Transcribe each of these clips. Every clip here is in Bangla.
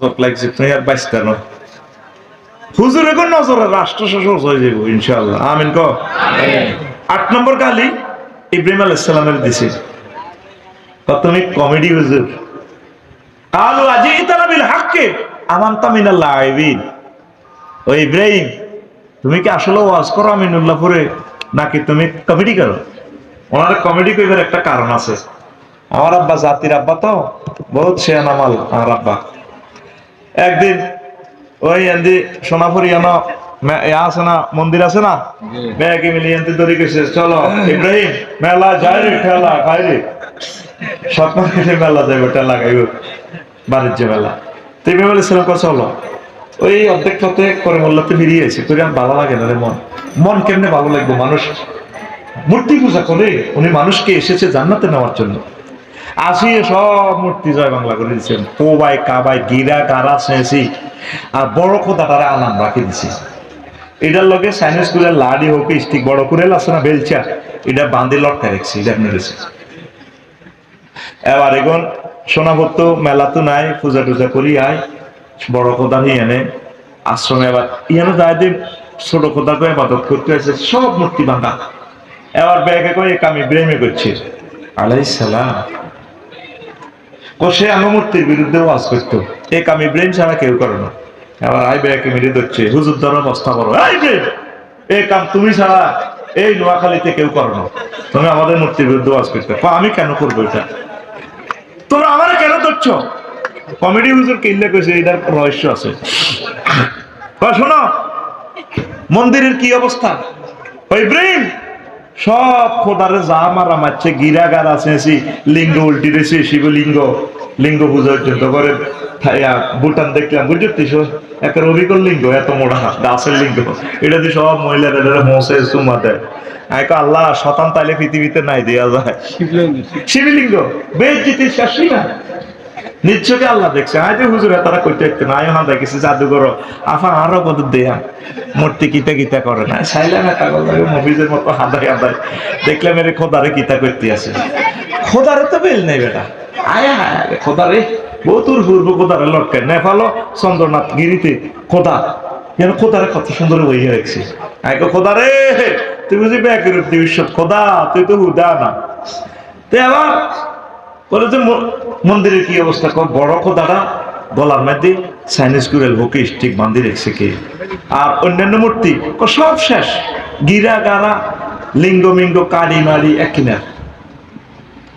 নজর লাগছে তুই আর বাইসতে না। হুজুর এখন নজরে রাষ্ট্র হয়ে যাব ইনশাআল্লাহ। আমিন ক আট নম্বর গালি ইব্রাহিম আলাইহিস সালামের দিছে। তুমি কমেডি হুজুর। কালু আজি ইতালাবিল হাক্কে লাইবিন। ও ইব্রাহিম তুমি কি আসলে ওয়াজ করো আমিনুল্লাহপুরে নাকি তুমি কমেডি করো? ওনার কমেডি কইবার একটা কারণ আছে। আমার আব্বা জাতির আব্বা তো বহুত শেয়ান আমাল আমার আব্বা। একদিন ওই এন্দি সোনাপুরি এনো আছে না মন্দির আছে না? ব্যাগে মিলিয়ে এনতে দড়ি গেছে চলো। ইব্রাহিম মেলা যায় রে ঠেলা খাই রে। কেটে মেলা যাইব ঠেলা খাইব বাণিজ্য মেলা। তো ইব্রাহিম আলাইহিস সালাম কয় চলো। ওই অর্ধেক পথে করে মোল্লাতে ফিরিয়ে এসে তোর আর ভালো লাগে না রে মন। মন কেমনে ভালো লাগবে মানুষ? মূর্তি পূজা করে। উনি মানুষকে এসেছে জান্নাতে নেওয়ার জন্য। আসিয়ে সব মূর্তি জয় বাংলা করে দিচ্ছেন কোবাই, কাবাই, গিরা গারা শেষি। আর বড় খোদাটারে আনাম রাখি দিছি। এটার লগে সাইন্স স্কুলের লাডি হোক, স্টিক বড় করে আছে না বেলচা, এটা বাঁধে লটকা রেখছি, এটা মেরেছে এবার এখন সোনাভত্ত মেলা তো নাই, পূজা টুজা করি আয়, বড় খোদা এনে আশ্রমে এবার ইয়ানো যায় যে ছোট খোদাকে আবাদত করতে আছে সব মূর্তি বাঁধা এবার ব্যাগে করে কামি ব্রেমে করছে। আলাই সালাম। সে আনো মূর্তির বিরুদ্ধে ওয়াজ করতো। এ কামি ব্রেম ছাড়া কেউ করে না। এবার আই ব্যাগে মেরে দিচ্ছে হুজুর ধরো বস্তা করো। এই ব্রেম এ কাম তুমি ছাড়া, এই নোয়াখালীতে কেউ করো না। তুমি আমাদের মূর্তির বিরুদ্ধে ওয়াজ করতে। আমি কেন করব এটা? তোমরা আমার কেন ধরছ? কমেডি হুজুর কিনলে কইছে, এটার রহস্য আছে। শোনো, মন্দিরের কি অবস্থা? ইব্রাহিম সব খোদারে যা মারা মারছে গিরা গারা লিঙ্গ উল্টি দিয়েছে শিবলিঙ্গ লিঙ্গ। পূজা পর্যন্ত করে ভুটান দেখলাম বুঝছিস একটা রবিকর লিঙ্গ এত মোড়া গাছের লিঙ্গ। এটা দিয়ে সব মহিলারা মোসে সুমা দেয়। আমি কই, আল্লাহ শতান তাইলে পৃথিবীতে নাই দেওয়া যায়। শিবলিঙ্গ। বেদ জিতে শেষই না নিশ্চয়ই আল্লাহ দেখছে। আজ হুজুরে তারা কইতে একটু না, আয়ো আমি দেখেছি জাদুঘর। আফা, আরও কত দেয়া। মূর্তি কিতা কিতা করে না। সাইলাম মফিজের মতো হাদাই হাদাই দেখলাম এর খোদারে কিতা করতে আছে। খোদারে তো বেল নেই বেটা। আয়া আয়া খোদারে। বহুতুর পূর্ব খোদারে লটকায় নেপালও চন্দ্রনাথ গিরিতে খোদা। যেন খোদারে কত সুন্দর বই হয়েছে আইকো খোদারে, তুই বুঝি ব্যাকের খোদা, তুই তো হুদা না। তে আবার বলে যে মন্দিরের কি অবস্থা? কর বড় খোদাটা, গলার মধ্যে সাইনিস কুরেল বুকে স্টিক বান্ধি রেখেছে কে? আর অন্যান্য মূর্তি ক সব শেষ। গিরা গারা, লিঙ্গ মিঙ্গ কাড়ি মারি এক কিনার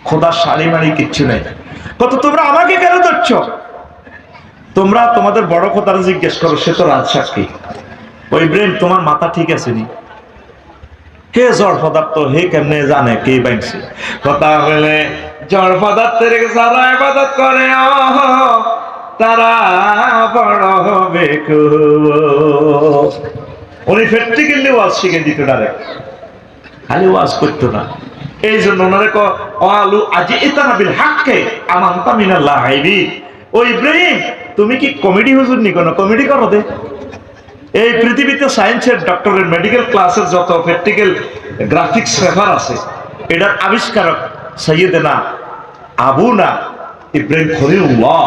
খোদার শাড়ি মারি কিচ্ছু নেই। কত তোমরা আমাকে কেন ধরছ? তোমরা তোমাদের বড় খোদার জিজ্ঞেস করো, সে তো রাজসাক্ষী। ওই ব্রেন, তোমার মাথা ঠিক আছে নি? হে জড় পদার্থ, হে কেমনে জানে কে বাইছে কথা বলে জড় পদার্থের যারা ইবাদত করে তারা বড় খুব। উনি প্র্যাকটিক্যালি ওয়াজ শিখে দিত ডাইরেক্ট খালি ওয়াজ করতো না। এই জন্য ওনারে ক আলু আজি ইতানা বিল হাক্কে আমান্তা মিনাল্লাহ হাইবি ও ইব্রাহিম, তুমি কি কমেডি হুজুর নি কোনো? কমেডি করো দে। এই পৃথিবীতে সায়েন্সের, ডক্টরের, মেডিকেল ক্লাসের যত প্র্যাকটিক্যাল গ্রাফিক্স পেপার আছে, এটার আবিষ্কারক সৈয়দেনা আবু না ইব্রাহিম খলিলুল্লাহ।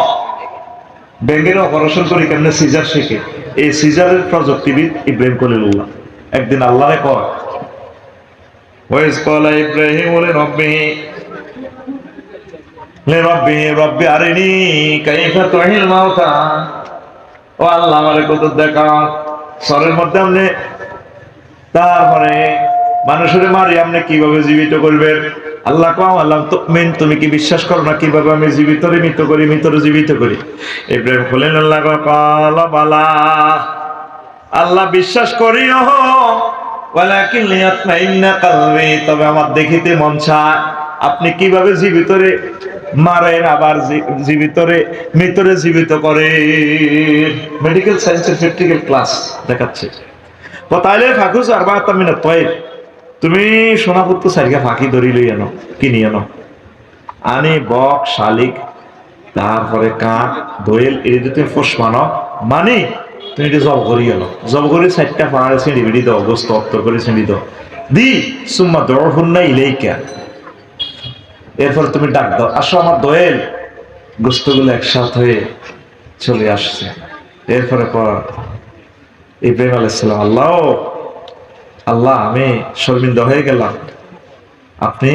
ব্যাঙ্গের অপারেশন করে কেমনে সিজার শেখে? এই সিজারের প্রযুক্তিবিদ ইব্রাহিম খলিলুল্লাহ। একদিন আল্লাহরে ইব্রাহিম আল্লাহ, আমারে কত তারপরে মানুষের মারি আপনি কীভাবে জীবিত করবেন? আল্লাহ কাম আল্লাহ মেন তুমি কি বিশ্বাস করো না কীভাবে আমি জীবিত রে মৃত করি মৃতরে জীবিত করি? ইব্রাহিম খুলেন আল্লাহ কালা বালা। আল্লাহ বিশ্বাস করি তবে আমার দেখিতে মন চায়, আপনি কীভাবে জীবিতরে মারেন, আবার জীবিতরে মৃতরে জীবিত করে মেডিকেল সায়েন্সের প্র্যাকটিক্যাল ক্লাস দেখাচ্ছে। তাইলে ফাঁকুস আর বা তামিনা তয় তুমি সোনাপুত্র সারিকা ফাঁকি ধরি লই আনো, কিনি আনো। আনি বক, শালিক, তারপরে কাঠ, দোয়েল, এই যদি তুমি ফোস মানো, মানি, তুমি এটা জব করি এলো জব করে চারটা পাহাড়ে ছেড়ে বেড়ি দাও, গোস্ত অক্তর করে ছেড়ে দাও। দি, সুম্মা দৌড় হুন্না ইলেইকা। এরপর তুমি ডাক দাও, আসো আমার দোয়েল। গোস্তগুলো একসাথ হয়ে চলে আসছে। এরপরে পর ইব্রাহিম আলাইসালাম আল্লাহ আল্লাহ, আমি শর্মিন্দা হয়ে গেলাম। আপনি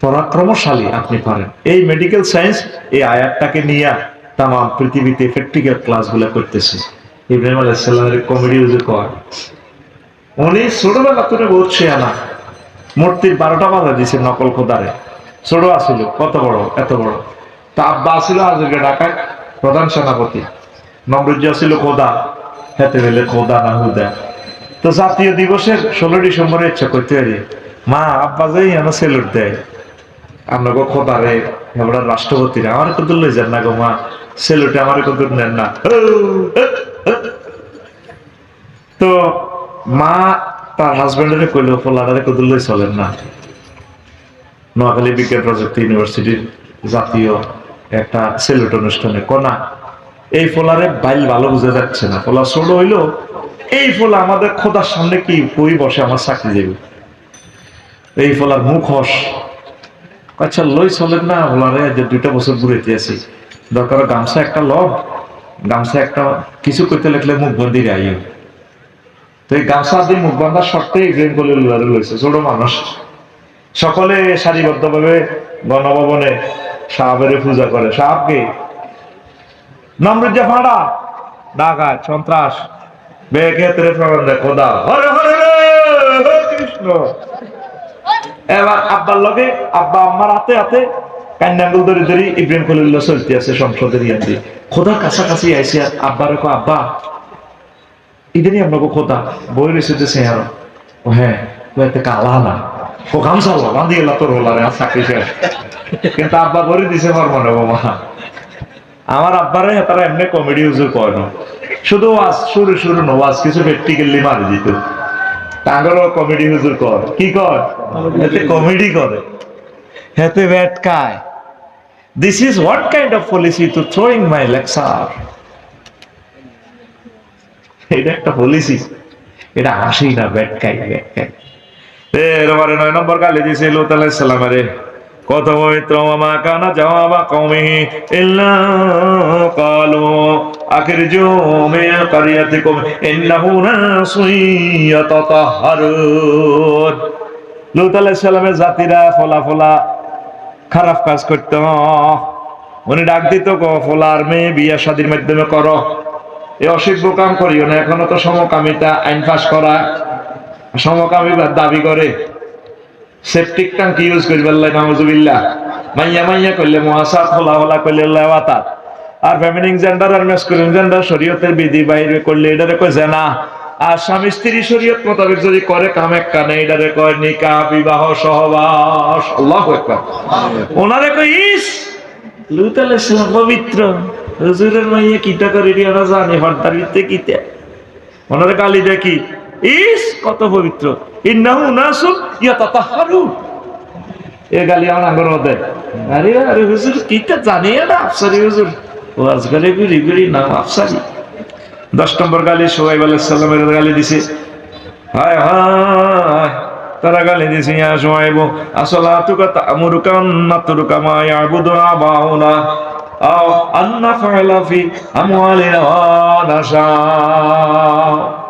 পরাক্রমশালী আপনি পারেন এই মেডিকেল সায়েন্স এই আয়াতটাকে নিয়ে তাম পৃথিবীতে প্র্যাকটিক্যাল ক্লাসগুলো করতেছে। ইব্রাহিম আলাইসাল্লামের কমেডি উজু কর। উনি ছোটবেলা করে বহুত শেয়ানা। মূর্তির বারোটা বাজা দিছে নকল খোদারে। ছোট আসিল কত বড়, এত বড়। তা আব্বা আসিল আজকে ঢাকায় প্রধান সেনাপতি। নমরুজ্জ ছিল খোদা। হেতে গেলে খোদা না হুদা। তো জাতীয় দিবসের ষোলো ডিসেম্বরে ইচ্ছা করতে পারি। মা, আব্বা যাই আমার সেলুট দেয়। আমরা গো খোদারে আমরা রাষ্ট্রপতিরা, আমার কত লই যান না গো মা। সেলুটে আমার কত নেন না। তো মা তার হাজবেন্ডের কইলো ফোলারে কত লই চলেন না। নোয়াখালী বিজ্ঞান প্রযুক্তি ইউনিভার্সিটির জাতীয় একটা সেলুট অনুষ্ঠানে। কোনা এই ফোলারে বাইল ভালো বুঝা যাচ্ছে না। ফোলা ছোট হইল এই ফোলা আমাদের খোদার সামনে কি কই বসে আমার চাকরি দেবে? এই ফোলার হস। আচ্ছা লই চলেন না ফোলারে যে দুইটা বছর ঘুরেতে আছি। দরকার গামছা একটা লব গামছা একটা কিছু করতে লাগলে মুখ বন্দি আইও। তো এই গামছা দিয়ে মুখ বান্ধা শর্তে ইব্রাহিম কলিল লইছে, ছোট মানুষ। সকলে সারিবদ্ধভাবে গণভবনে সাহাবের পূজা করে। সাহাবকে। নমরুজ্জা ফাঁড়া ডাকাত সন্ত্রাস। বেক্ষেত্রে প্রবন্ধ খোদা হরে হরে রে, হে কৃষ্ণ। এবার আব্বার লগে আব্বা আম্মার হাতে হাতে কান্নাঙ্গুল ধরে ধরে ইব্রাহিম খলিল্লাহ চলতে আছে সংসদের ইয়ান্দি খোদার কাছাকাছি আইসি আব্বারে কো আব্বা আপনাকে খোদা বই রয়েছে যে সেহার ও হ্যাঁ কালা না ও গামছা বান্ধি গেলা তোর হলারে আর চাকরি শেষ। কিন্তু আব্বা বলে দিছে মনে বাবা। আমার আব্বারে তারা এমনি কমেডি ইউজ করে শুধু ওয়াজ শুরু শুরু না ওয়াজ কিছু প্র্যাকটিক্যালি মারি দিত। তাগরও কমেডি হুজুর কর কি কর এতে কমেডি করে। হেতে but this is what kind of policy to throwing my lecture এটা একটা পলিসি এটা হাসি না ব্যাট কাই ব্যাট কাই এরবারে নয় নম্বর গালি দিয়েছে লুত আলাইসালামের কত জাতিরা ফলা ফলা খারাপ কাজ করতো। উনি ডাক দিত গো ফলার মেয়ে বিয়া শাদির মাধ্যমে করো। এ অসিদ্ধ কাম করিও না, এখনও তো সমকামিতা আইন পাস করা সমকামী দাবি করে। সেপটিক ট্যাঙ্ক ইউজ করি বললাই নামজুবিল্লাহ মাইয়া মাইয়া করলে মহাসাত হলা হলা করলে লেওয়াতাত আর ফেমিনিং জেন্ডার আর মেসকুলিন জেন্ডার শরীয়তের বিধি বাইরে করলে এটারে কয় জানা আর স্বামী স্ত্রী শরীয়ত মোতাবেক যদি করে, কাম কানে এটারে কয় নিকা বিবাহ, সহবাস। আল্লাহ একবার ওনারে কয়, ইস, লুত আলাইহিস পবিত্র। হুজুরের মাইয়া কিটা করে জানে হরতার ভিতরে কিতে? ওনারে গালি দেখি ইস, কত পবিত্র। ইন্নাহু নাসুন ইয়াতাতাহহারুন এ গালি আমার মধ্যে। আরে আরে হুজুর কিটা জানে না আফসারি হুজুর। ও গুরি গুরি নাম আফসারি। দশ নম্বর গালি সোহাইব আলাইহিস সালামের গালি দিছে। হায় হায়, তারা গালি দিছে, ইয়া সোহাইব। আসলাতুকা তা'মুরুকা নাতরুকা মা ইয়াবুদু আবাউনা। আও, আন্না ফা'লা ফি আমওয়ালিনা ওয়া নাশা।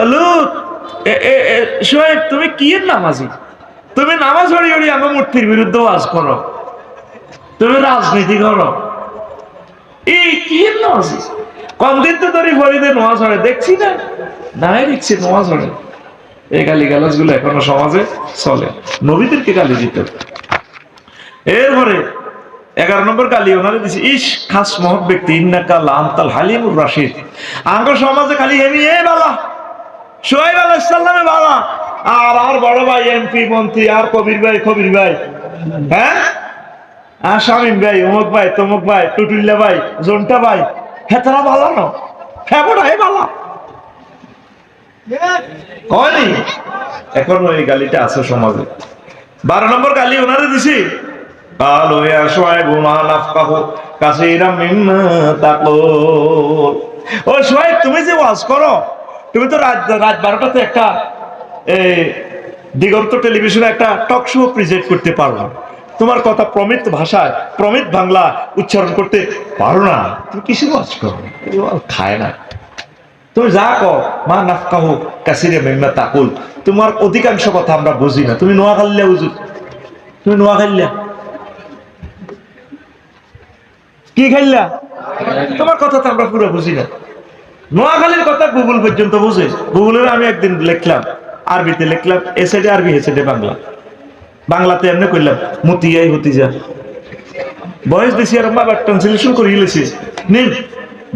অলুত সোহেব তুমি কি নামাজি? তুমি নামাজ হরি হরি আমার মূর্তির বিরুদ্ধে ওয়াজ করো। তুমি রাজনীতি করো। এই কি নামাজি? কম দিন তো ধরে ফরিদে নোয়াজ হরে দেখছি না? নাই দেখছি নোয়াজ হরে এই গালি গালাজগুলো এখনও সমাজে চলে। নবীদেরকে গালি দিত এরপরে এগারো নম্বর গালি ওনারে দিছে ইস খাস মহৎ ব্যক্তি, ইন্নাকা লান্তাল হালিমুর রাশিদ। আঙ্গ সমাজে খালি হেমি, এ বালা সোহেব আলাইসাল্লামে বাবা আর আর বড় ভাই এমপি মন্ত্রী আর কবির ভাই কবির ভাই হ্যাঁ আর শামীম ভাই অমুক ভাই তমুক ভাই টুটুল্লা ভাই জন্টা ভাই হ্যাঁ তারা ভালো না হ্যাঁ বড় হে ভালো হয়নি এখন ওই গালিটা আছে সমাজে বারো নম্বর গালি ওনারে দিছি قالوا يا شعيب ما نفقه كثيرا مما تقول ও শোয়েব তুমি যে ওয়াজ করো তুমি তো রাত রাত বারোটাতে একটা এই দিগন্ত টেলিভিশনে একটা টক শো প্রেজেন্ট করতে পারো তোমার কথা প্রমিত ভাষায়, প্রমিত বাংলা উচ্চারণ করতে পারো না। তুমি কিসে ওয়াজ করো? খায় না। তুমি যা কো মা নাফকাহ কাসিরে মেম্মা তাকুল। তোমার অধিকাংশ কথা আমরা বুঝি না। তুমি নোয়াখাল্লা বুঝু তুমি নোয়াখাল্লা। কি খাইলা? তোমার কথা তো আমরা পুরো বুঝি না। নোয়াখালীর কথা গুগল পর্যন্ত বুঝে। গুগলের আমি একদিন লিখলাম, আরবিতে লিখলাম, এ সাইডে আরবি, এ সাইডে বাংলা। বাংলাতে এমনি করলাম মতিয়াই হতি যা। বয়স দিছি আর মা ট্রান্সলেশন করে গেলেছি নিন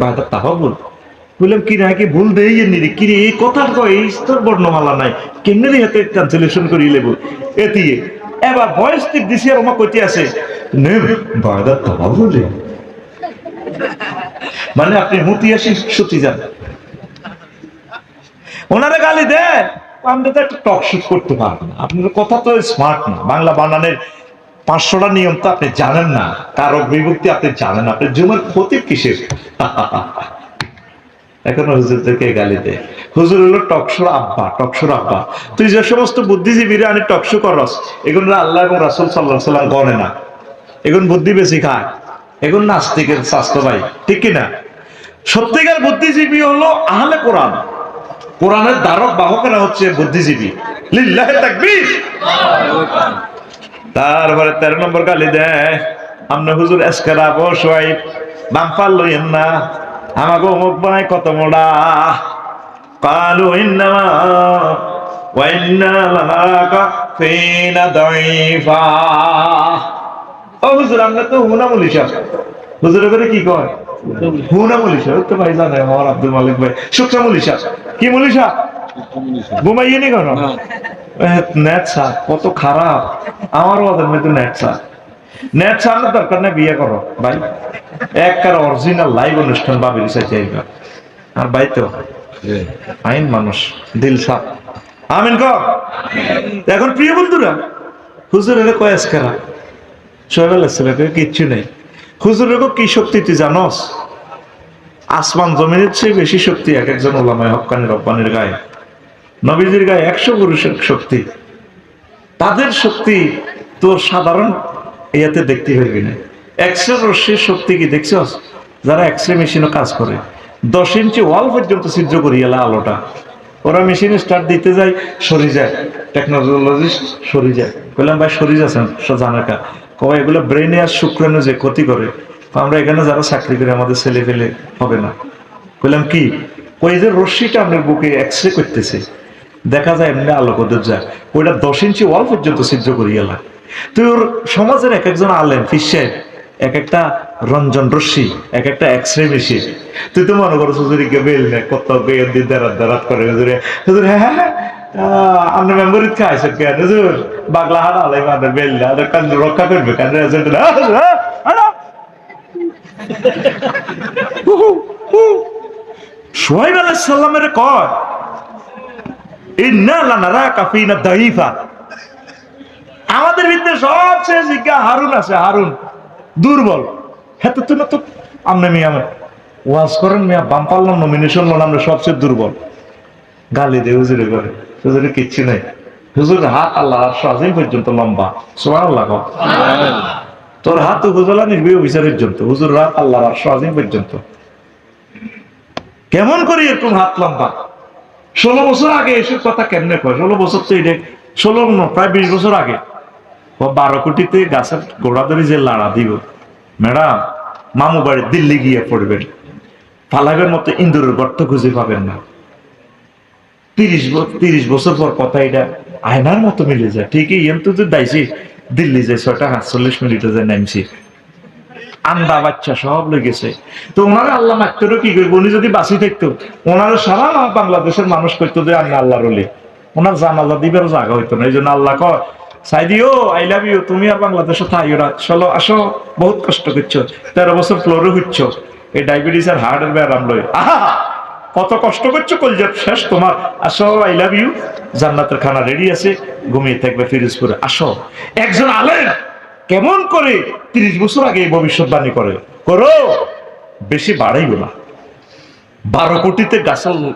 বাহাদুর তাহাও বল বললাম কি না কি ভুল দেই নি কি রে, এই কথা কয়? এই তোর বর্ণমালা নাই। কেমনে রে হাতে ট্রান্সলেশন করি লেব? এতিয়ে এবার ভয়েস টিপ দিছি আর মা কইতে আছে নে বাহাদুর তাহাও বলে মানে আপনি মতিয়াসী সত্যি যান। ওনারা গালি দেন। আমরা তো একটা টক শুট করতে পারব না আপনার কথা তো স্মার্ট না। বাংলা বানানের পাঁচশোটা নিয়ম তো আপনি জানেন না। কারও বিভক্তি আপনি জানেন না। আপনার জুমের ক্ষতি কিসের? এখন হুজুরদেরকে গালি দেয়। হুজুর হলো টকশোর আব্বা টকশোর আব্বা। তুই যে সমস্ত বুদ্ধিজীবীরা আনি টকশো করস, এগুলো আল্লাহ এবং রাসুল সাল্লাহ সাল্লাম গণে না। এগুন বুদ্ধি বেশি খায়। এগুন নাস্তিকের স্বাস্থ্য ভাই, ঠিক কিনা? সত্যিকার বুদ্ধিজীবী হলো আহলে কোরআন। কোরআনের দ্বারক বাহকেরা হচ্ছে বুদ্ধিজীবী। লিল্লাহে তারপরে তেরো নম্বর গালি দেয় আমরা হুজুর এসকারা বসাই বাম্পার লইয়েন না। আমাকে অমুক বানায় কত মোড়া। কালু ইন্নামা ওয়াইন্না লানাকা ফিনা দাইফা। ও হুজুর আমরা তো হুনা মুলিশা। হুজুর করে কি কয়? হুনা মুলিশা। ওই তো ভাই জানে আমার আব্দুল মালিক ভাই। শুকনা মুলিশা। কি মুলিশা? ঘুমাইয়ে নি কেন? নেট স্যার কত খারাপ। আমারও ওদের মধ্যে নেট স্যার। নেট স্যার দরকার না বিয়ে করো। ভাই একবার অরিজিনাল লাইভ অনুষ্ঠান বাবির চাইবা আর ভাই তো আইন মানুষ দিল সাপ। আমিন ক এখন প্রিয় বন্ধুরা হুজুরের কয়েস খেলা সোহেব আল্লাহ কিচ্ছু নেই। কি শক্তি তুই জানস? আসমান জমিনের চেয়ে বেশি শক্তি এক একজন ওলামায় হকানি গায়ে। নবীজির গায়ে একশো পুরুষের শক্তি। তাদের শক্তি তোর সাধারণ ইয়াতে দেখতে পারবি না। এক্সরে রশ্মির শক্তি কি দেখছস? যারা এক্সরে মেশিনও কাজ করে। দশ ইঞ্চি ওয়াল পর্যন্ত ছিদ্র করি এলা আলোটা। ওরা মেশিনে স্টার্ট দিতে যায়, সরি যায়। টেকনোলজিস্ট সরি যায়। বললাম ভাই, সরি যাচ্ছেন জানার কা কয় এগুলো ব্রেনে আর শুক্রাণু যে ক্ষতি করে আমরা এখানে যারা চাকরি করে আমাদের ছেলে ফেলে হবে না। বললাম কি ওই যে রশ্মিটা আপনার বুকে এক্সরে করতেছে দেখা যায় এমনি আলোক ওদের যায় ওইটা দশ ইঞ্চি ওয়াল পর্যন্ত ছিদ্র করি গেলা তুই ওর সমাজের এক একজন আলেন ফিসের এক একটা রঞ্জন রশ্মি এক একটা এক্সরে মেশিন তুই তো মনে করো হুজুরিকে বেল নে কত বেল দিয়ে দাঁড়াত দাঁড়াত করে হ্যাঁ হ্যাঁ হ্যাঁ, আপনি মেম্বরিত খাইছেন কেন হুজুর, বাগলা হাত আলাই ওদের কান রক্ষা করবে কান রেজেন্ট না সোহাইব আলাইহিস সালামের কয়, ইন্না লানারাকা ফিনা দাইফা আমাদের ভিতরে সবচেয়ে জিজ্ঞা হারুন আছে, হারুন, দুর্বল। হ্যাঁ তো তুমি তো, আমনে মিয়া আমার, ওয়াজ করেন মিয়া, বাম পারলাম নমিনেশন লোন, আমরা সবচেয়ে দুর্বল। গালি দে হুজুরে করে হুজুরে কিচ্ছু নেই। হুজুর হাত আল্লাহ সাজিম পর্যন্ত লম্বা। সোমান আল্লাহ তোর হাত হুজুরা নির্বী হুজুর হাত আল্লাহ সাজিম পর্যন্ত। কেমন করি এরকম হাত লম্বা? ষোলো বছর আগে এসব কথা কেমনে কয়? ষোলো বছর তো এটা ষোলো না, প্রায় বিশ বছর আগে। ও বারো কোটিতে গাছের গোড়া ধরে যে লাড়া দিব। ম্যাডাম মামু বাড়ি দিল্লি গিয়ে পড়বেন। পালাবের মতো ইন্দুরের গর্ত খুঁজে পাবেন না। তিরিশ তিরিশ বছর পর কথা এটা আয়নার মতো মিলে যায়। ঠিকই এম তো দাইছি, দিল্লি যে ছটা সাতচল্লিশ মিনিটে যে নামছি আন্দা বাচ্চা সব লেগেছে তো ওনারা আল্লাহ মাত্র কি করব উনি যদি বাঁচি থাকতো, ওনারা সারা বাংলাদেশের মানুষ করতো যে আমি আল্লাহ রলি ওনার জানাজা দিবের জায়গা হইতো না। এই জন্য আল্লাহ কয় সাইদিও আই লাভ ইউ তুমি আর বাংলাদেশে থাইও না। চলো, আসো, বহুত কষ্ট করছ। তেরো বছর ফ্লোরে হচ্ছ। এই ডায়াবেটিস আর হার্ট এর ব্যারাম লই। আহা। কত কষ্ট করছ কলজার শেষ তোমার। আসো আই লাভ ইউ জান্নাতের খানা রেডি আছে, ঘুমিয়ে থাকবে ফিরোজপুরে। আসো। একজন আলেন কেমন করে তিরিশ বছর আগে ভবিষ্যৎবাণী করে? করো। বেশি বাড়াইব না। বারো কোটিতে গাছাল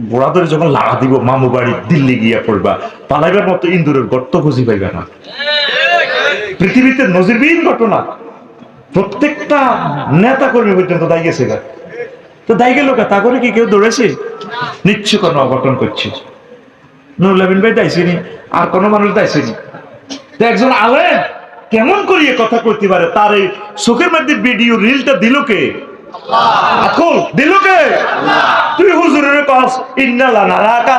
গোড়া ধরে যখন লাগা দিব, মামু বাড়ি দিল্লি গিয়া পড়বা, পালাইবার মতো ইন্দুরের গর্ত খুঁজি পাইবে না। পৃথিবীতে নজিরবিহীন ঘটনা। প্রত্যেকটা নেতা কর্মী পর্যন্ত দাঁড়িয়েছে গেছে। তো দায় গেল তা করে কি কেউ দৌড়েছে? নিশ্চয় কোনো অঘটন করছে। নুরুল্লাবিন ভাই দাইছেনি আর কোনো মানুষ দাইছেনি তো একজন আলেম কেমন করিয়ে কথা করতে পারে? তার এই চোখের মধ্যে ভিডিও রিলটা দিল কে? আকুল দিল কে? তুই হুজুরের কাজ ইন্নালা নারাকা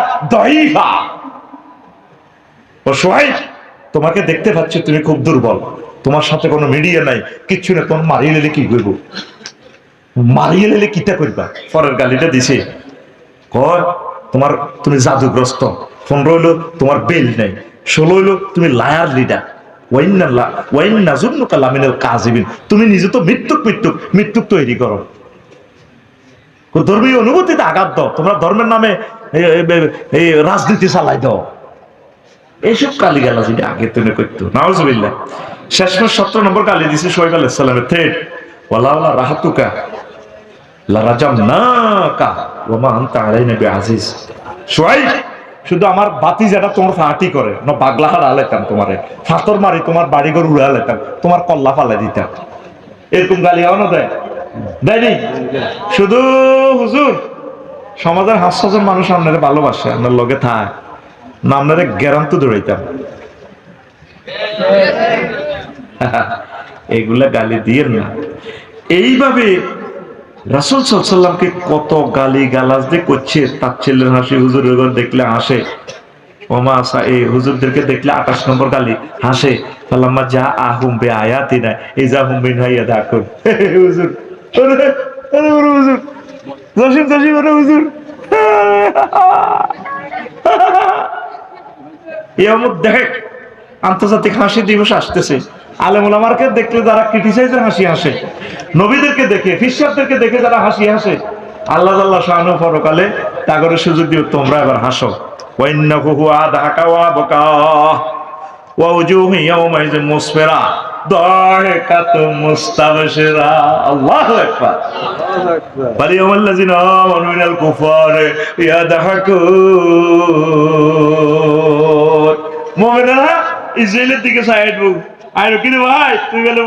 ও সোহাই তোমাকে দেখতে পাচ্ছি তুমি খুব দুর্বল। তোমার সাথে কোনো মিডিয়া নাই কিচ্ছু না তোমার মারিয়ে নিলে কি করব মারিয়ে নিলে কিটা করবা পরের গালিটা দিছে। কয়, তোমার, তুমি জাদুগ্রস্ত। পনেরো হইল তোমার বেল নেই। ষোলো হইল তুমি লায়ার লিডার। তুমি নিজে তো মৃত্যুক মৃত্যুক মৃত্যুক তৈরি করো। ধর্মীয় অনুভূতিতে আঘাত দাও। তোমরা ধর্মের নামে এই রাজনীতি চালাই দাও। এইসব গালি গালা যদি আগে তুমি করতো। নাউজুবিল্লাহ। শেষমেশ সতেরো নম্বর গালি দিছে সোহেব আলাইসালামের থেট। OLA OLA রাহাতুকা। শুধু আমার বাতি যেটা তোমার ফাটি করে, না বাগলা হারা তোমারে, ফাতর মারি তোমার বাড়ি ঘর উড়া লেতাম, তোমার কল্লা ফালাই দিতাম। এরকম গালি না দেয়? দেয়নি শুধু হুজুর, সমাজের হাস্যজন মানুষ আপনারা ভালোবাসে, আপনার লগে থাক, না আপনারা গ্যারান্ত দৌড়াইতাম। এগুলা গালি দিয়ে না। এইভাবে রাসুল সাল্লামকে কত গালি গালাজ দিয়ে করছে, তার ছেলের হাসি হুজুরের ঘর দেখলে হাসে। ওমা আসা, এই হুজুরদেরকে দেখলে নম্বর গালি হাসে। যা আহুম বে আয়াতি এই যা হুম বিন হাইয়া দেখুন হুজুর হুজুর। জসিম জসিম, ওরে হুজুর। এই অমুক দেখ, আন্তর্জাতিক হাসি দিবস আসতেছে। আলেমুলামারকে দেখলে যারা ক্রিটিসাইজের হাসি হাসে, নবীদেরকে দেখে ফিসাবদেরকে দেখে যারা হাসি হাসে, আল্লাহ আল্লাহ শাহানু পরকালে তাগরের সুযোগ দিও, তোমরা এবার হাসো। মোমেনারা ইসরায়েলের দিকে সাইড আর কিন্তু ভাই? তুই বলে।